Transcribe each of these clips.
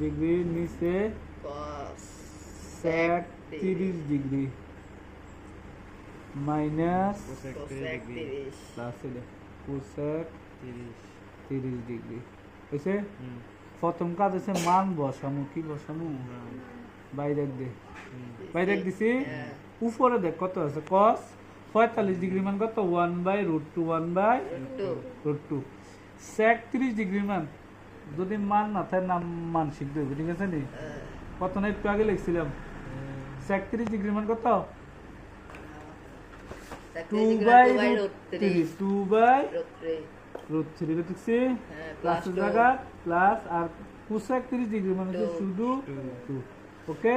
Degree নিচে cos sec তিরিশ degree. Minus cosec তিরিশ 30 প্লাস এটা কোসেক তিরিশ তিরিশ ডিগ্রি। হয়েছে? প্রথম কাজ হচ্ছে মান বসামু কি বসামু বাইরে দে বাইরে দিছি? হ্যাঁ। উপরে দেখ কত আছে? কস পঁয়তাল্লিশ ডিগ্রি মান কত? One by root two one by two root two sec তিরিশ ডিগ্রি মান। যদি মান না থাকে নাম মান শিখতে হবে ঠিক আছে নি? কত না একটু আগে লিখছিলাম। স্যাক তিরিশ ডিগ্রি মান কত? Two by two by root three লিখছি হ্যাঁ, প্লাস জায়গা প্লাস আর কুসাক তিরিশ ডিগ্রি মানে শুধু টু ওকে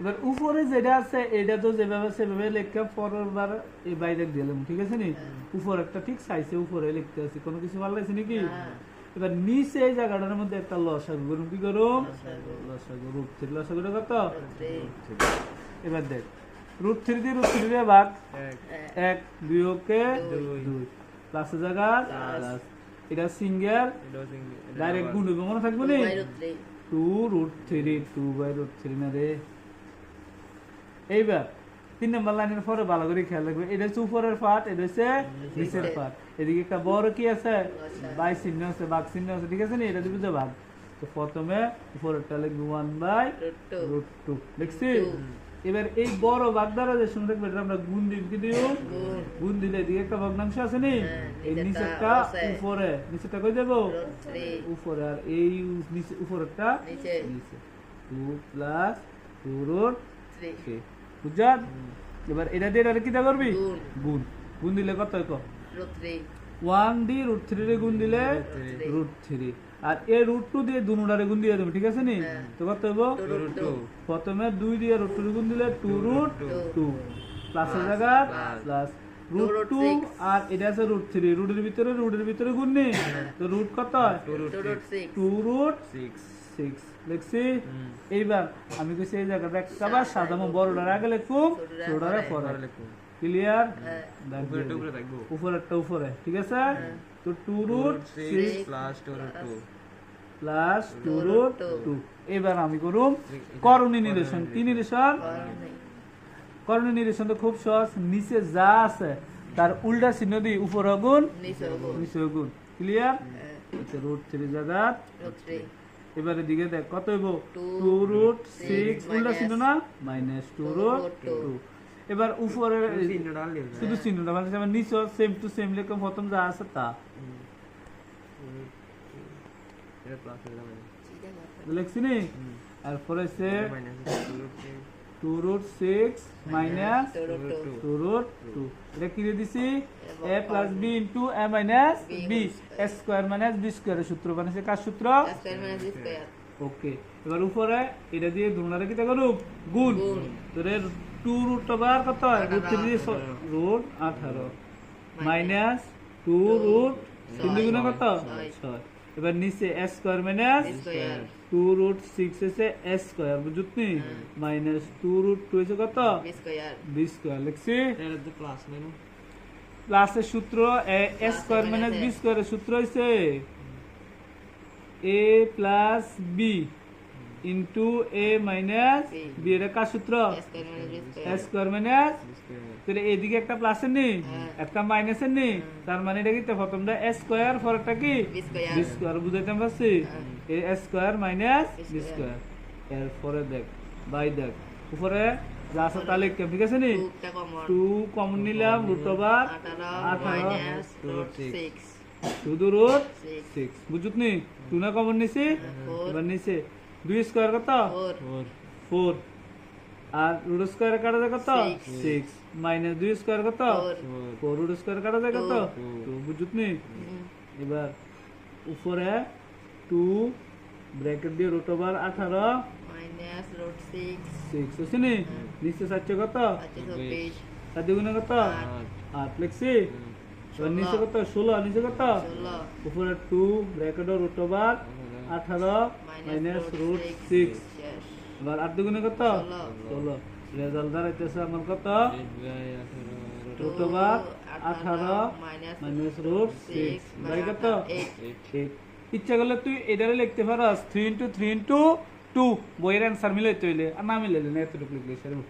এবার উপরে যেটা আছে এটা তো যেভাবে সেভাবে লিখে পরের বার এই বাইরে দিলাম ঠিক আছে নি? উপর একটা ঠিক সাইজে উপরে লিখতে আছে কোনো কিছু ভালো লাগছে নাকি? এবার নিচে এই জায়গাটার মধ্যে একটা লসাগু করুন। কি লসাগু রুট থ্রি। লসাগুটা কত? এবার দেখ রুট থ্রি দিয়ে রুট থ্রি ভাগ এক। দুই ওকে দুই। প্লাসের জায়গা? এটা সিঙ্গেল ডাইরেক্ট গুণ হইব মনে থাকবে নি? Two root three two by root three না রে। এইবার তিন নম্বর লাইনের পরে ভালো করে খেয়াল রাখবে। এটা হচ্ছে উপরের পার্ট এটা হচ্ছে নিচের পার্ট এদিকে একটা বড় কি আছে? বাই চিহ্ন আছে বাঘ চিহ্ন আছে ঠিক আছে নি? এটা দিবে যে ভাগ। তো প্রথমে উপরেরটা লিখবি ওয়ান বাই রুট টু লিখছি এবার এই বড় বাগ দ্বারা যে শুনে রাখবে এটা আমরা গুণ দিন কি দিও গুণ। দিলে এদিকে একটা ভগ্নাংশ আছে নি? হ্যাঁ, এই নিচেরটা উপরে। নিচেরটা কই দেবো? উপরে। আর এই নিচে উপরেরটা। নিচে। Two plus two root three বুঝছেন এবার এটা দিয়ে এটা কিটা করবি? গুণ। গুণ। গুণ দিলে কত হয় ওয়ান দি রুট থ্রি রে গুণ দিলে রুট থ্রি। আর এই রুট টু দিয়ে দুনুটারে গুণ দিয়ে দেবো ঠিক আছে নি? হ্যাঁ। তো কত হইব? প্রথমে দুই দিয়ে রুট টু গুণ দিলে টু রুট টু। প্লাসের জায়গা? প্লাস। রুট টু আর এটা আছে রুট থ্রি। রুটের ভিতরে রুটের ভিতরে গুণ নেই তো রুট কত হয়? Two root six। সিক্স লিখছি এইবার আমি কইছি এই জায়গাটা একটা সাজামো বড়টার আগে লিখুম ছোটটার পরে। পরে। পরে। ক্লিয়ার উপরে একটা উপরে উপরেরটা উপরে ঠিক আছে? তো two root six plus two root two। Plus two root two এবার আমি করুম করণী নিরসন কি নিরসন করণী নিরসন তো খুব সহজ। নিচে যা আছে তার উল্টা চিহ্ন দিই উপর গুণ নিচে গুণ ক্লিয়ার আচ্ছা রুট থ্রি জায়গা এবারে দিকে দেখ কত হইব? Two two root six six উল্টা চিহ্ন না? Minus two two root root two. two। এবার উপরে। শুধু চিহ্নটা মানে যেমন নিচে সেম টু সেম লেখা প্রথম যা আছে তা। হয়ে। লিখছি নি? আর পরে সে two root six minus. Two root two. এটা কি দিয়ে দিছি? A plus B into A minus B whole square minus B স্কোয়ারের সূত্র। বানিয়েছে কার সূত্র? ওকে। এবার উপরে এটা দিয়ে দুনারে কি করু গুণ। গুণ। তোরে টু রুট বার কত রুট থ্রি। রুট আঠারো। মাইনাস টু রুট তিন। দুগুণে কত? ছয়। ছয় এবার নিচে S square minus two root six এসে এস স্কোয়ার বুঝুত নি মাইনাস টু রুট টু এসে কত বি স্কোয়ার লিখছি এটা তো plus নেই না? প্লাসের সূত্র এস স্কোয়ার মাইনাস বি স্কোয়ারের সূত্র হইছে A plus B into A minus B এটা কার সূত্র। স্কোয়ার মাইনাস তাহলে এদিকে একটা প্লাসের নি হ্যাঁ। একটা মাইনাসের নি তার মানে এটা কি? প্রথমটা এস স্কোয়ার পরেরটা কি? বি স্কোয়ার বুঝাইতে পারছি? A S square minus B B. Square এরপরে দেখ বাই দেখ। উপরে যা আছে তা লিখতে ঠিক আছে নি? টু কমন নিলাম রুট ওভার আঠারো শুধু রুট সিক্স বুঝুত নি? টু না কমন নিছি? Four. এবার নিচে দুই স্কোয়ার কত। ফোর আর রুট স্কোয়ার কাটা যায় কত. সিক্স মাইনাস দুই স্কোয়ার কত। ফোর রুট স্কোয়ার কাটা যায় কত. টু বুঝুত নি? এবার উপরে টু ব্র্যাকেট দিয়ে রুট ওভার আঠারো। সিক্স আছে নি? নিচে চারশো কত? চার দুগুণে কত? আট। লিখছি নিচে কত? ষোলো। নিচে কত? উপরে টু ব্র্যাকেট রুট ওভার আঠারো মাইনাস রুট সিক্স এবার আট দুগুণে কত? ষোলো। রেজাল্ট দাঁড়াইতেছে আমার কত? রুট ওভার আঠারো মাইনাস রুট সিক্স বাই কত। ইচ্ছা করলে তুই এটারে লিখতে পারস। Three into three into two বইয়ের অ্যান্সার মিলাইতে হইলে। আর না মিলাইলে না এতটুকু লিখলে সেরকম